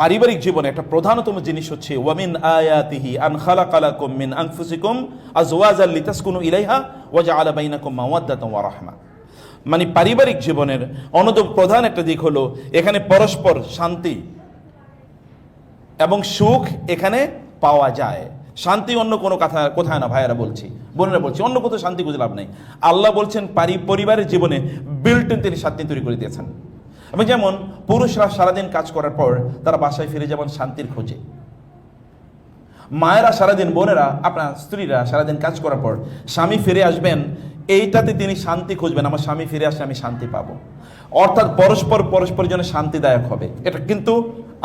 পারিবারিক জীবনে একটা প্রধানতম জিনিস হচ্ছে, ওয়ামিন আয়াতিহি আন খালাকালাকুম মিন আনফুসিকুম আজওয়াজাল লিতাসকুনু ইলাইহা ওয়া জাআলা বাইনাকুম মাওয়াদ্দাতান ওয়া রাহমা। মানে পারিবারিক জীবনের অন্যতম প্রধান একটা দিক হলো, এখানে পরস্পর শান্তি এবং সুখ এখানে পাওয়া যায়। শান্তি অন্য কোনো কথা, কোথায় না, ভাইয়েরা বলছি, বোনেরা বলছি, অন্য কোথাও শান্তি খুঁজে লাভ নেই। আল্লাহ বলছেন, পারি, পরিবারের জীবনে বিল্ট ইন তিনি শান্তি তৈরি করে দিয়েছেন। এবং যেমন পুরুষরা সারাদিন কাজ করার পর তারা বাসায় ফিরে যেমন শান্তির খোঁজে। মায়েরা সারাদিন, বোনেরা, আপনার স্ত্রীরা সারাদিন কাজ করার পর স্বামী ফিরে আসবেন, এইটাতে তিনি শান্তি খুঁজবেন, আমার স্বামী ফিরে আসলে আমি শান্তি পাব। অর্থাৎ পরস্পর পরস্পরের জন্য শান্তিদায়ক হবে। এটা কিন্তু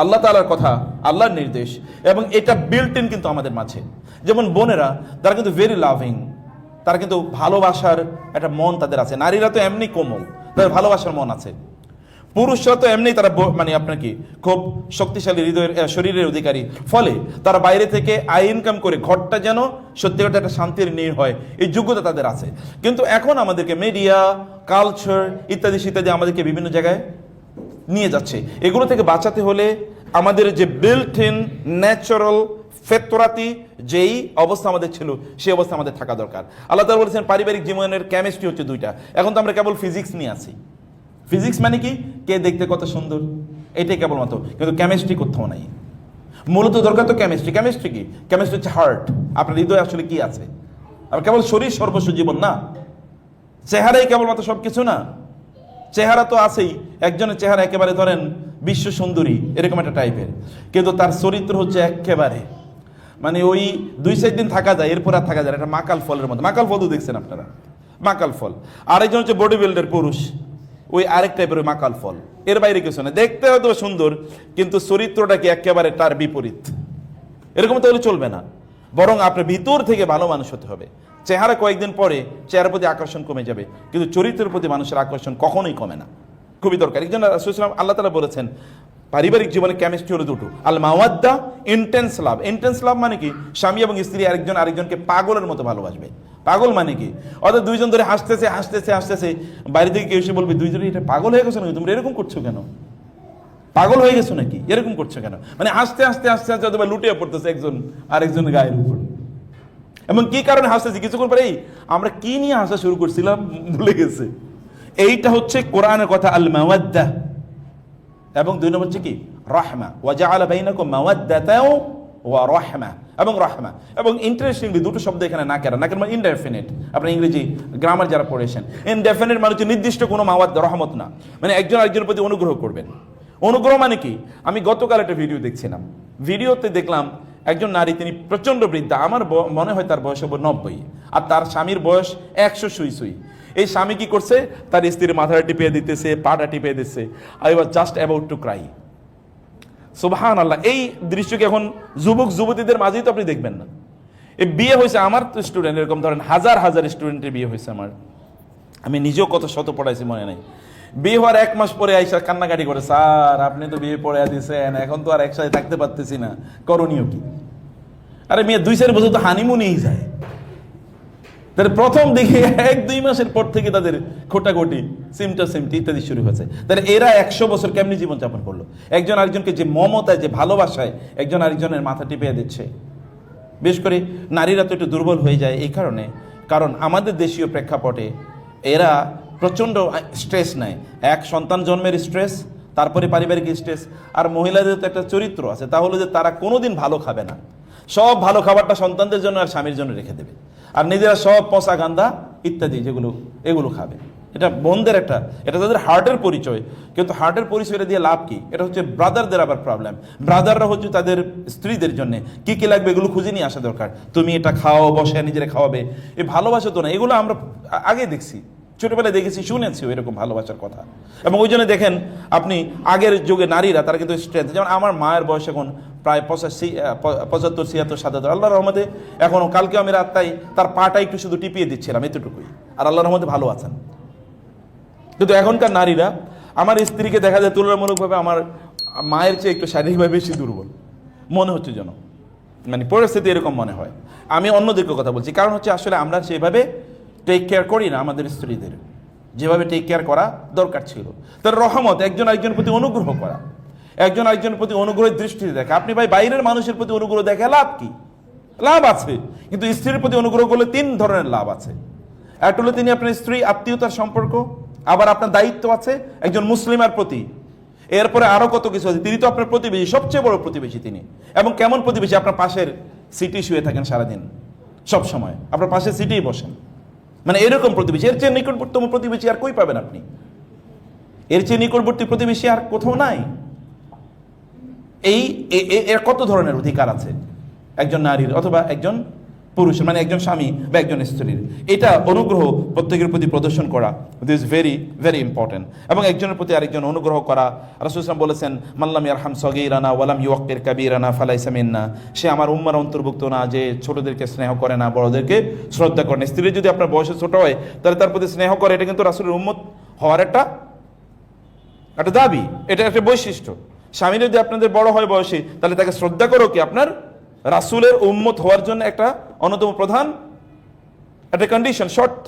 আল্লাহ তালার কথা, আল্লাহর নির্দেশ, এবং এটা বিল্ট ইন কিন্তু আমাদের মাঝে। যেমন বোনেরা, তারা কিন্তু ভেরি লাভিং তারা কিন্তু ভালোবাসার একটা মন তাদের আছে। নারীরা তো এমনি কোমল, তাদের ভালোবাসার মন আছে। পুরুষরা তো এমনি তারা মানে আপনার কি, খুব শক্তিশালী হৃদয়ের শরীরের অধিকারী। ফলে তারা বাইরে থেকে আয় ইনকাম করে ঘরটা যেন সত্যি কথা একটা শান্তির নীড় হয়। এই যোগ্যতা তাদের আছে। কিন্তু এখন আমাদেরকে মিডিয়া কালচার ইত্যাদি ইত্যাদি আমাদেরকে বিভিন্ন জায়গায় নিয়ে যাচ্ছে। এগুলো থেকে বাঁচাতে হলে আমাদের যে বিল্ট ইন ন্যাচারাল ফেতরাতি যেই অবস্থা আমাদের ছিল, সেই অবস্থা আমাদের থাকা দরকার। আল্লাহ তাআলা বলেছেন, পারিবারিক জীবনের কেমিস্ট্রি হচ্ছে দুইটা। এখন তো আমরা কেবল ফিজিক্স নিয়ে আছি। ফিজিক্স মানে কি? কে দেখতে কত সুন্দর? এটাই কেবলমাত্র। কিন্তু কেমিস্ট্রি কোথাও নাই। মূলত দরকার তো কেমিস্ট্রি কেমিস্ট্রি কি? কেমিস্ট্রি হচ্ছে হার্ট আপনার হৃদয় আসলে কি আছে? আর কেবল শরীর সর্বস্ব জীবন না। চেহারাই কেবলমাত্র সব কিছু না। চেহারা তো আছেই। একজনের চেহারা একেবারে ধরেন বিশ্ব সুন্দরী, এরকম একটা টাইপের কিন্তু তার চরিত্র হচ্ছে একেবারে। মানে ওই দুই চার দিন থাকা যায়, এরপর আর থাকা যায় একটা মাকাল ফলের মধ্যে মাকাল ফল দেখছেন আপনারা। মাকাল ফল। আরেকজন হচ্ছে বডি বিল্ডার পুরুষ। ওই আরেক টাইপের মাকাল ফল। এর বাইরে কিছু না। দেখতে হয়তো সুন্দর, কিন্তু চরিত্রটা কি একেবারে তার বিপরীত? এরকম তাহলে চলবে না। বরং আপনার ভিতর থেকে ভালো মানুষ হতে হবে। চেহারা কয়েকদিন পরে চেহারার প্রতি আকর্ষণ কমে যাবে। কিন্তু চরিত্রের প্রতি মানুষের আকর্ষণ কখনোই কমে না। খুবই দরকার। একজন আল্লাহ তালা বলেছেন পারিবারিক জীবনে কেমিস্ট্রি হলো দুটো। আল মাওয়াদ্দা ইন্টেন্স লাভ ইন্টেন্স লাভ মানে কি? স্বামী এবং স্ত্রী আরেকজন আরেকজনকে পাগলের মতো ভালোবাসবে। পাগল মানে কি? অর্থাৎ দুইজন ধরে হাসতেছে হাসতেছে হাসতেছে বাইরে থেকে কেউ এসে বলবে, দুইজনে এটা পাগল হয়ে গেছো নাকি? তোমরা এরকম করছ কেন? পাগল হয়ে গেছো নাকি? এরকম করছ কেন? মানে আস্তে আস্তে আস্তে আস্তে অথবা লুটিয়ে পড়তেছে একজন আরেকজনের গায়ের উপর। এবং কি কারণে হাসতেছি? কিছুক্ষণ পরে আমরা কি নিয়ে হাসা শুরু করছিলাম? ভুলে গেছে। এইটা হচ্ছে কোরআনের কথা, আল মাওয়াদ্দা। এবং দুই নম্বর হচ্ছে কি? রাহমা। ওয়াজা আলা বাইনাকুম মাওয়াদ্দাতাও ওয়া রাহমা। এবং রাহমা। এবং ইন্টারেস্টিংলি দুটো শব্দ এখানে না কেন না কেন মানে ইনডেফিনিট আপনার ইংরেজি গ্রামার যারা পড়েছেন ইনডেফিনিট মানে হচ্ছে নির্দিষ্ট কোনো মাওয়াদ, রহমত না। মানে একজন আরেকজনের প্রতি অনুগ্রহ করবেন। অনুগ্রহ মানে কি? আমি গতকাল একটা ভিডিও দেখছিলাম। ভিডিওতে দেখলাম একজন নারী, তিনি প্রচণ্ড বৃদ্ধা। আমার মনে হয় তার বয়স হবে নব্বই। আর তার স্বামীর বয়স একশো সুই সুই এই স্বামী কি করছে? তার স্ত্রীর মাথাটা টিপিয়ে দিতেছে, পাটা টিপিয়ে দিচ্ছে I was just about to cry সুবহান আল্লাহ এই দৃশ্যকে এখন যুবক, যুবতীদের মাঝেই তো আপনি দেখবেন না। এই বিয়ে হয়েছে আমার তো স্টুডেন্ট এরকম ধরেন হাজার হাজার স্টুডেন্টের বিয়ে হয়েছে আমার। আমি নিজেও কত শত পড়াইছি, মনে নাই। বিয়ে হওয়ার এক মাস পরে আইসা কান্নাকাটি করে, স্যার, আপনি তো বিয়ে পড়ে দিয়েছেন এখন তো আর একসাথে থাকতে পারতেছি না। করণীয় কি? আরে মেয়ে দুই চার বছর তো হানিমুনেই যায়। তাহলে প্রথম দেখে এক, দুই মাসের পর থেকে তাদের খোটাখুটি, সিমটা সিমটি ইত্যাদি শুরু হয়েছে। তাহলে এরা একশো বছর কেমনি জীবনযাপন করল? একজন আরেকজনকে যে মমতায়, যে ভালোবাসায় একজন আরেকজনের মাথা টিপিয়ে দিচ্ছে। বিশেষ করে নারীরা তো একটু দুর্বল হয়ে যায় এই কারণে। কারণ আমাদের দেশীয় প্রেক্ষাপটে এরা প্রচণ্ড স্ট্রেস নেয়। এক সন্তান জন্মের স্ট্রেস, তারপরে পারিবারিক স্ট্রেস, আর মহিলাদের তো একটা চরিত্র আছে। তা হলো যে তারা কোনোদিন ভালো খাবে না। সব ভালো খাবারটা সন্তানদের জন্য আর স্বামীর জন্য রেখে দেবে। আর নিজেরা সব পচা গান্দা ইত্যাদি যেগুলো, এগুলো খাবে। এটা বন্ধের একটা, এটা তাদের হার্টের পরিচয়। কিন্তু হার্টের পরিচয়টা দিয়ে লাভ কি? এটা হচ্ছে ব্রাদারদের আবার প্রবলেম ব্রাদাররা হচ্ছে তাদের স্ত্রীদের জন্য, কি কি লাগবে এগুলো খুঁজে নিয়ে আসা দরকার। তুমি এটা খাও, বসে, নিজেরা খাওয়াবে। এই ভালোবাসা তো না, এগুলো আমরা আগে দেখছি। ছোটবেলায় দেখেছি, শুনেছি এরকম ভালোবাসার কথা। এবং ওই জন্য দেখেন, আপনি আগের যুগে নারীরা, তারা কিন্তু স্ট্রেংথ যেমন আমার মায়ের বয়স এখন প্রায় পঁচাশি পঁচাত্তর, ছিয়াত্তর, সাতাত্তর, আল্লাহ রহমতে এখনও কালকে আমি রাত্তাই তার পাটা একটু শুধু টিপিয়ে দিচ্ছিলাম, এতটুকুই। আর আল্লাহ রহমতে ভালো আছেন। কিন্তু এখনকার নারীরা, আমার স্ত্রীকে দেখা যায় তুলনামূলকভাবে আমার মায়ের চেয়ে একটু শারীরিকভাবে বেশি দুর্বল। মনে হচ্ছে যেন। মানে পরিস্থিতি এরকম মনে হয়। আমি অন্যদিকে কথা বলছি, কারণ হচ্ছে আসলে আমরা সেভাবে টেক কেয়ার করি না আমাদের স্ত্রীদের। যেভাবে টেক কেয়ার করা দরকার ছিল। তার রহমত, একজন একজনের প্রতি অনুগ্রহ করা। একজন একজনের প্রতি অনুগ্রহের দৃষ্টিতে দেখে। আপনি ভাই বাইরের মানুষের প্রতি অনুগ্রহ দেখে লাভ কি? লাভ আছে, কিন্তু স্ত্রীর প্রতি অনুগ্রহ করলে তিন ধরনের লাভ আছে। একটা হলো তিনি আপনার স্ত্রী আত্মীয়তার সম্পর্ক, আবার আপনার দায়িত্ব আছে একজন মুসলিমার প্রতি। এরপরে আরও কত কিছু আছে, তিনি তো আপনার প্রতিবেশী, সবচেয়ে বড় প্রতিবেশী তিনি। এবং কেমন প্রতিবেশী? আপনার পাশের সিটি শুয়ে থাকেন সারাদিন, সব সময়। আপনার পাশের সিটেই বসেন। মানে এরকম প্রতিবেশী, এর চেয়ে নিকটতম প্রতিবেশী আর কই পাবেন আপনি? এর চেয়ে নিকটবর্তী প্রতিবেশী আর কোথাও নাই। এই এর কত ধরনের অধিকার আছে? একজন নারীর অথবা একজন পুরুষের মানে একজন স্বামী বা একজন স্ত্রীর। এটা অনুগ্রহ প্রত্যেকের প্রতি প্রদর্শন করা দিস ভেরি ভেরি ইম্পর্টেন্ট এবং একজনের প্রতি আরেকজন অনুগ্রহ করা রাসুলাম বলেছেন মাল্লাম ইয়ারহাম সগিরানা ওয়ালাম ইউকের কাবিরানা ফালাইসামিন্না সে আমার উম্মার অন্তর্ভুক্ত না, যে ছোটদেরকে স্নেহ করে না, বড়দেরকে শ্রদ্ধা করে না। স্ত্রী যদি আপনার বয়সে ছোট হয়, তাহলে তার প্রতি স্নেহ করে, এটা কিন্তু রাসুলের উম্মত হওয়ার একটা একটা দাবি, এটা একটা বৈশিষ্ট্য। স্বামী যদি আপনাদের বড় হয় বয়সে, তাহলে তাকে শ্রদ্ধা করো কি আপনার রাসুলের উম্মত হওয়ার জন্য একটা অন্যতম প্রধান, একটা কন্ডিশন শর্ত।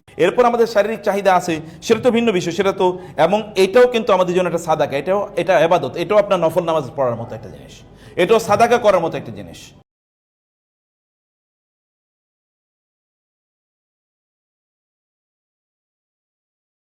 এরপর আমাদের শারীরিক চাহিদা আছে, সেটা তো ভিন্ন বিষয়, সেটা তো, এবং এটাও কিন্তু আমাদের জন্য একটা সাদাকা, এটাও, এটা আবাদত, এটাও আপনার নফল নামাজ পড়ার মতো একটা জিনিস। এটাও সাদাকা করার মতো একটা জিনিস।